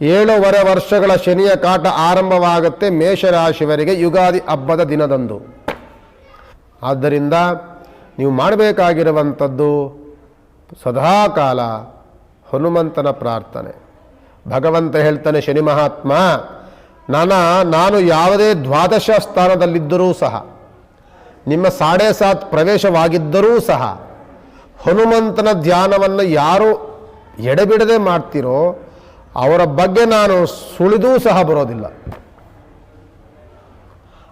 ಏಳೂವರೆ ವರ್ಷಗಳ ಶನಿಯ ಕಾಟ ಆರಂಭವಾಗುತ್ತೆ ಮೇಷರಾಶಿವರಿಗೆ ಯುಗಾದಿ ಹಬ್ಬದ ದಿನದಂದು. ಆದ್ದರಿಂದ ನೀವು ಮಾಡಬೇಕಾಗಿರುವಂಥದ್ದು ಸದಾಕಾಲ ಹನುಮಂತನ ಪ್ರಾರ್ಥನೆ. ಭಗವಂತ ಹೇಳ್ತಾನೆ, ಶನಿ ಮಹಾತ್ಮ ನನ್ನ ನಾನು ಯಾವುದೇ ದ್ವಾದಶ ಸ್ಥಾನದಲ್ಲಿದ್ದರೂ ಸಹ, ನಿಮ್ಮ ಸಾಡೆ ಸಾತ್ ಪ್ರವೇಶವಾಗಿದ್ದರೂ ಸಹ, ಹನುಮಂತನ ಧ್ಯಾನವನ್ನು ಯಾರು ಎಡೆಬಿಡದೆ ಮಾಡ್ತೀರೋ ಅವರ ಬಗ್ಗೆ ನಾನು ಸುಳಿದೂ ಸಹ ಬರೋದಿಲ್ಲ.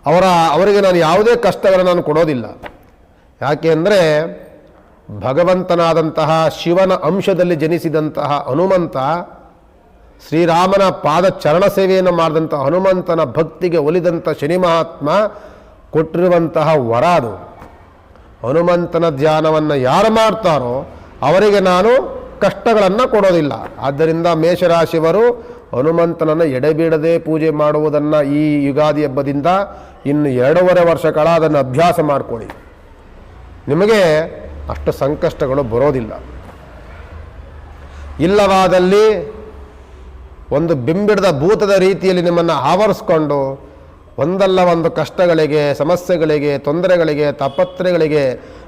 ಅವರ, ಅವರಿಗೆ ನಾನು ಯಾವುದೇ ಕಷ್ಟಗಳನ್ನು ನಾನು ಕೊಡೋದಿಲ್ಲ. ಯಾಕೆ ಅಂದರೆ ಭಗವಂತನಾದಂತಹ ಶಿವನ ಅಂಶದಲ್ಲಿ ಜನಿಸಿದಂತಹ ಹನುಮಂತ ಶ್ರೀರಾಮನ ಪಾದ ಚರಣ ಸೇವೆಯನ್ನು ಮಾಡಿದಂಥ ಹನುಮಂತನ ಭಕ್ತಿಗೆ ಒಲಿದಂಥ ಶನಿ ಮಹಾತ್ಮ ಕೊಟ್ಟಿರುವಂತಹ ವರ ಅದು. ಹನುಮಂತನ ಧ್ಯಾನವನ್ನು ಯಾರು ಮಾಡ್ತಾರೋ ಅವರಿಗೆ ನಾನು ಕಷ್ಟಗಳನ್ನು ಕೊಡೋದಿಲ್ಲ. ಆದ್ದರಿಂದ ಮೇಷರಾಶಿಯವರು ಹನುಮಂತನನ್ನು ಎಡೆಬಿಡದೆ ಪೂಜೆ ಮಾಡುವುದನ್ನು ಈ ಯುಗಾದಿ ಹಬ್ಬದಿಂದ ಇನ್ನು ಎರಡೂವರೆ ವರ್ಷ ಕಾಲ ಅದನ್ನು ಅಭ್ಯಾಸ ಮಾಡಿಕೊಳ್ಳಿ. ನಿಮಗೆ ಅಷ್ಟು ಸಂಕಷ್ಟಗಳು ಬರೋದಿಲ್ಲ. ಇಲ್ಲವಾದಲ್ಲಿ ಒಂದು ಬಿಂಬಿಡದ ಭೂತದ ರೀತಿಯಲ್ಲಿ ನಿಮ್ಮನ್ನು ಆವರಿಸ್ಕೊಂಡು ಒಂದಲ್ಲ ಒಂದು ಕಷ್ಟಗಳಿಗೆ, ಸಮಸ್ಯೆಗಳಿಗೆ, ತೊಂದರೆಗಳಿಗೆ ತಾಪತ್ರೆಗಳಿಗೆ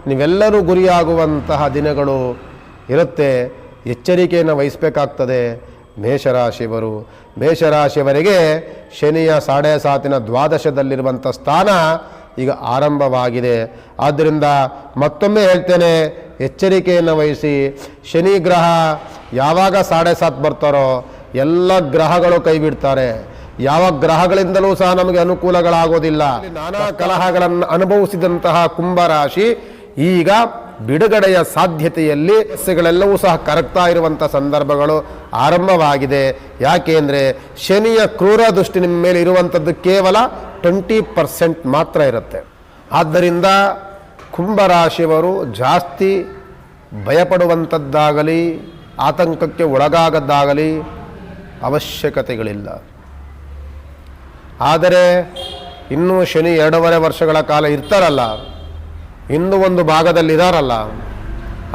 ನೀವೆಲ್ಲರೂ ಗುರಿಯಾಗುವಂತಹ ದಿನಗಳು ಇರುತ್ತೆ. ಎಚ್ಚರಿಕೆಯನ್ನು ವಹಿಸಬೇಕಾಗ್ತದೆ. ಮೇಷರಾಶಿಯವರು, ಮೇಷರಾಶಿಯವರಿಗೆ ಶನಿಯ ಸಾಡೆ ಸಾತಿನ ದ್ವಾದಶದಲ್ಲಿರುವಂಥ ಸ್ಥಾನ ಈಗ ಆರಂಭವಾಗಿದೆ. ಆದ್ದರಿಂದ ಮತ್ತೊಮ್ಮೆ ಹೇಳ್ತೇನೆ, ಎಚ್ಚರಿಕೆಯನ್ನು ವಹಿಸಿ. ಶನಿ ಗ್ರಹ ಯಾವಾಗ ಸಾಡೆ ಸಾತ್ ಬರ್ತಾರೋ ಎಲ್ಲ ಗ್ರಹಗಳು ಕೈ ಬಿಡ್ತಾರೆ. ಯಾವ ಗ್ರಹಗಳಿಂದಲೂ ಸಹ ನಮಗೆ ಅನುಕೂಲಗಳಾಗೋದಿಲ್ಲ. ನಾನಾ ಕಲಹಗಳನ್ನು ಅನುಭವಿಸಿದಂತಹ ಕುಂಭರಾಶಿ ಈಗ ಬಿಡುಗಡೆಯ ಸಾಧ್ಯತೆಯಲ್ಲಿ ಸಸ್ಯಗಳೆಲ್ಲವೂ ಸಹ ಕರಗ್ತಾ ಇರುವಂಥ ಸಂದರ್ಭಗಳು ಆರಂಭವಾಗಿದೆ. ಯಾಕೆ ಅಂದರೆ ಶನಿಯ ಕ್ರೂರ ದೃಷ್ಟಿ ನಿಮ್ಮ ಮೇಲೆ ಇರುವಂಥದ್ದು ಕೇವಲ ಟ್ವೆಂಟಿ ಪರ್ಸೆಂಟ್ ಮಾತ್ರ ಇರುತ್ತೆ. ಆದ್ದರಿಂದ ಕುಂಭರಾಶಿಯವರು ಜಾಸ್ತಿ ಭಯಪಡುವಂಥದ್ದಾಗಲಿ, ಆತಂಕಕ್ಕೆ ಒಳಗಾಗದ್ದಾಗಲಿ ಅವಶ್ಯಕತೆಗಳಿಲ್ಲ. ಆದರೆ ಇನ್ನೂ ಶನಿ ಎರಡೂವರೆ ವರ್ಷಗಳ ಕಾಲ ಇರ್ತಾರಲ್ಲ ಇನ್ನೂ ಒಂದು ಭಾಗದಲ್ಲಿ ಇದಾರಲ್ಲ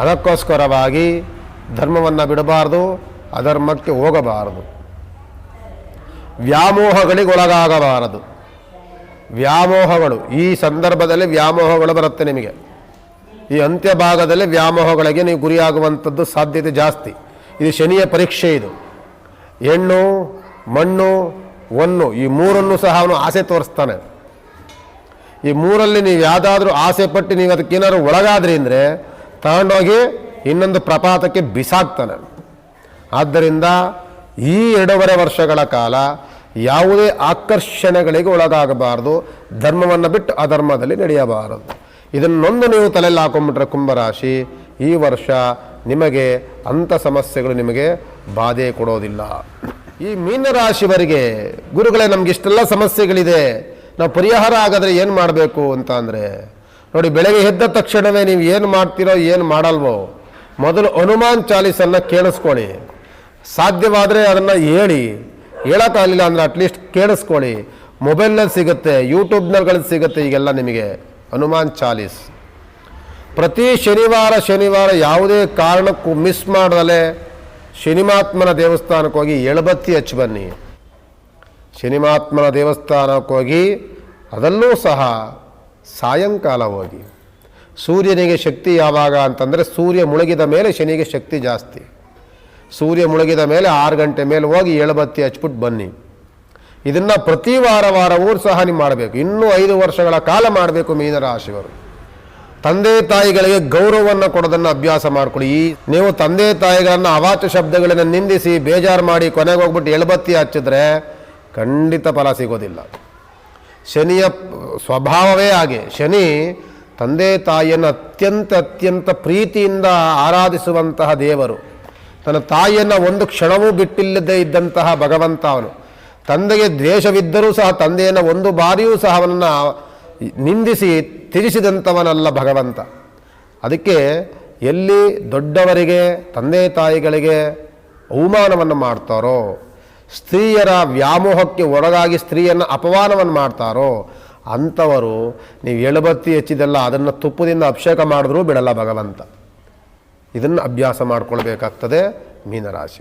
ಅದಕ್ಕೋಸ್ಕರವಾಗಿ ಧರ್ಮವನ್ನು ಬಿಡಬಾರ್ದು, ಅಧರ್ಮಕ್ಕೆ ಹೋಗಬಾರದು. ವ್ಯಾಮೋಹಗಳಿಗೆ ಒಳಗಾಗಬಾರದು ವ್ಯಾಮೋಹಗಳು, ಈ ಸಂದರ್ಭದಲ್ಲಿ ವ್ಯಾಮೋಹಗಳು ಬರುತ್ತೆ ನಿಮಗೆ. ಈ ಅಂತ್ಯ ಭಾಗದಲ್ಲಿ ವ್ಯಾಮೋಹಗಳಿಗೆ ನೀವು ಗುರಿಯಾಗುವಂಥದ್ದು ಸಾಧ್ಯತೆ ಜಾಸ್ತಿ. ಇದು ಶನಿಯ ಪರೀಕ್ಷೆ ಇದು. ಹೆಣ್ಣು, ಮಣ್ಣು ಒನ್ನು ಈ ಮೂರನ್ನು ಸಹ ಅವನು ಆಸೆ ತೋರಿಸ್ತಾನೆ. ಈ ಮೂರಲ್ಲಿ ನೀವು ಯಾವುದಾದ್ರೂ ಆಸೆ ಪಟ್ಟು ನೀವು ಅದಕ್ಕೇನಾದ್ರು ಒಳಗಾದ್ರಿ ಅಂದರೆ ತಗೊಂಡೋಗಿ ಇನ್ನೊಂದು ಪ್ರಪಾತಕ್ಕೆ ಬಿಸಾಕ್ತಾನೆ. ಆದ್ದರಿಂದ ಈ ಎರಡೂವರೆ ವರ್ಷಗಳ ಕಾಲ ಯಾವುದೇ ಆಕರ್ಷಣೆಗಳಿಗೆ ಒಳಗಾಗಬಾರದು. ಧರ್ಮವನ್ನು ಬಿಟ್ಟು ಅಧರ್ಮದಲ್ಲಿ ನಡೆಯಬಾರದು. ಇದನ್ನೊಂದು ನೀವು ತಲೆಯಲ್ಲಿ ಹಾಕೊಂಡ್ಬಿಟ್ರೆ ಕುಂಭರಾಶಿ, ಈ ವರ್ಷ ನಿಮಗೆ ಅಂಥ ಸಮಸ್ಯೆಗಳು ನಿಮಗೆ ಬಾಧೆ ಕೊಡೋದಿಲ್ಲ. ಈ ಮೀನರಾಶಿವರಿಗೆ ಗುರುಗಳೇ, ನಮಗೆ ಇಷ್ಟೆಲ್ಲ ಸಮಸ್ಯೆಗಳಿದೆ. ನಾವು ಪರಿಹಾರ ಆಗಿದ್ರೆ ಏನು ಮಾಡಬೇಕು ಅಂತ ಅಂದರೆ, ನೋಡಿ ಬೆಳಗ್ಗೆ ಎದ್ದ ತಕ್ಷಣವೇ ನೀವು ಏನು ಮಾಡ್ತೀರೋ ಏನು ಮಾಡಲ್ವೋ, ಮೊದಲು ಹನುಮಾನ್ ಚಾಲೀಸನ್ನು ಕೇಳಿಸ್ಕೊಳ್ಳಿ. ಸಾಧ್ಯವಾದರೆ ಅದನ್ನು ಹೇಳಿ ಹೇಳೋಕ್ಕಾಗಲಿಲ್ಲ ಅಂದರೆ ಅಟ್ಲೀಸ್ಟ್ ಕೇಳಿಸ್ಕೊಳ್ಳಿ. ಮೊಬೈಲ್ನಲ್ಲಿ ಸಿಗುತ್ತೆ ಯೂಟ್ಯೂಬ್ನಲ್ಲಿ ಸಿಗುತ್ತೆ ಈಗೆಲ್ಲ ನಿಮಗೆ ಹನುಮಾನ್ ಚಾಲೀಸ್. ಪ್ರತಿ ಶನಿವಾರ ಶನಿವಾರ ಯಾವುದೇ ಕಾರಣಕ್ಕೂ ಮಿಸ್ ಮಾಡದಲೇ ಶನಿಮಾತ್ಮನ ದೇವಸ್ಥಾನಕ್ಕೆ ಹೋಗಿ ಎಳಬತ್ತಿ ಹಚ್ಚಿ ಬನ್ನಿ. ಶನಿಮಾತ್ಮನ ದೇವಸ್ಥಾನಕ್ಕೆ ಹೋಗಿ ಅದಲ್ಲೂ ಸಹ ಸಾಯಂಕಾಲ ಹೋಗಿ. ಸೂರ್ಯನಿಗೆ ಶಕ್ತಿ ಯಾವಾಗ ಅಂತಂದರೆ ಸೂರ್ಯ ಮುಳುಗಿದ ಮೇಲೆ ಶನಿಗೆ ಶಕ್ತಿ ಜಾಸ್ತಿ. ಸೂರ್ಯ ಮುಳುಗಿದ ಮೇಲೆ ಆರು ಗಂಟೆ ಮೇಲೆ ಹೋಗಿ ಎಳಬತ್ತಿ ಹಚ್ಬಿಟ್ಟು ಬನ್ನಿ. ಇದನ್ನು ಪ್ರತಿ ವಾರ ವಾರವೂ ಸಹ ನೀವು ಮಾಡಬೇಕು. ಇನ್ನೂ ಐದು ವರ್ಷಗಳ ಕಾಲ ಮಾಡಬೇಕು ಮೀನರಾಶಿಯವರು ತಂದೆ ತಾಯಿಗಳಿಗೆ ಗೌರವವನ್ನು ಕೊಡೋದನ್ನು ಅಭ್ಯಾಸ ಮಾಡ್ಕೊಳ್ಳಿ. ಈ ನೀವು ತಂದೆ ತಾಯಿಗಳನ್ನು ಅವಾಚ್ಯ ಶಬ್ದಗಳನ್ನು ನಿಂದಿಸಿ ಬೇಜಾರು ಮಾಡಿ ಕೊನೆಗೆ ಹೋಗ್ಬಿಟ್ಟು ಎಳಬತ್ತಿ ಹಚ್ಚಿದ್ರೆ ಖಂಡಿತ ಫಲ ಸಿಗೋದಿಲ್ಲ. ಶನಿಯ ಸ್ವಭಾವವೇ ಹಾಗೆ. ಶನಿ ತಂದೆ ತಾಯಿಯನ್ನು ಅತ್ಯಂತ ಅತ್ಯಂತ ಪ್ರೀತಿಯಿಂದ ಆರಾಧಿಸುವಂತಹ ದೇವರು. ತನ್ನ ತಾಯಿಯನ್ನು ಒಂದು ಕ್ಷಣವೂ ಬಿಟ್ಟಿಲ್ಲದೆ ಇದ್ದಂತಹ ಭಗವಂತ ಅವನು. ತಂದೆಗೆ ದ್ವೇಷವಿದ್ದರೂ ಸಹ ತಂದೆಯನ್ನು ಒಂದು ಬಾರಿಯೂ ಸಹ ಅವನನ್ನು ನಿಂದಿಸಿ ತಿರಿಸಿದಂಥವನಲ್ಲ ಭಗವಂತ. ಅದಕ್ಕೆ ಎಲ್ಲಿ ದೊಡ್ಡವರಿಗೆ, ತಂದೆ ತಾಯಿಗಳಿಗೆ ಅವಮಾನವನ್ನು ಮಾಡ್ತಾರೋ ಸ್ತ್ರೀಯರ ವ್ಯಾಮೋಹಕ್ಕೆ ಒಳಗಾಗಿ ಸ್ತ್ರೀಯನ್ನು ಅಪಮಾನವನ್ನು ಮಾಡ್ತಾರೋ ಅಂಥವರು ನೀವು ಎಳುಬತ್ತಿ ಹೆಚ್ಚಿದೆಲ್ಲ ಅದನ್ನು ತುಪ್ಪದಿಂದ ಅಭಿಷೇಕ ಮಾಡಿದ್ರೂ ಬಿಡಲ್ಲ ಭಗವಂತ. ಇದನ್ನು ಅಭ್ಯಾಸ ಮಾಡಿಕೊಳ್ಬೇಕಾಗ್ತದೆ ಮೀನರಾಶಿ.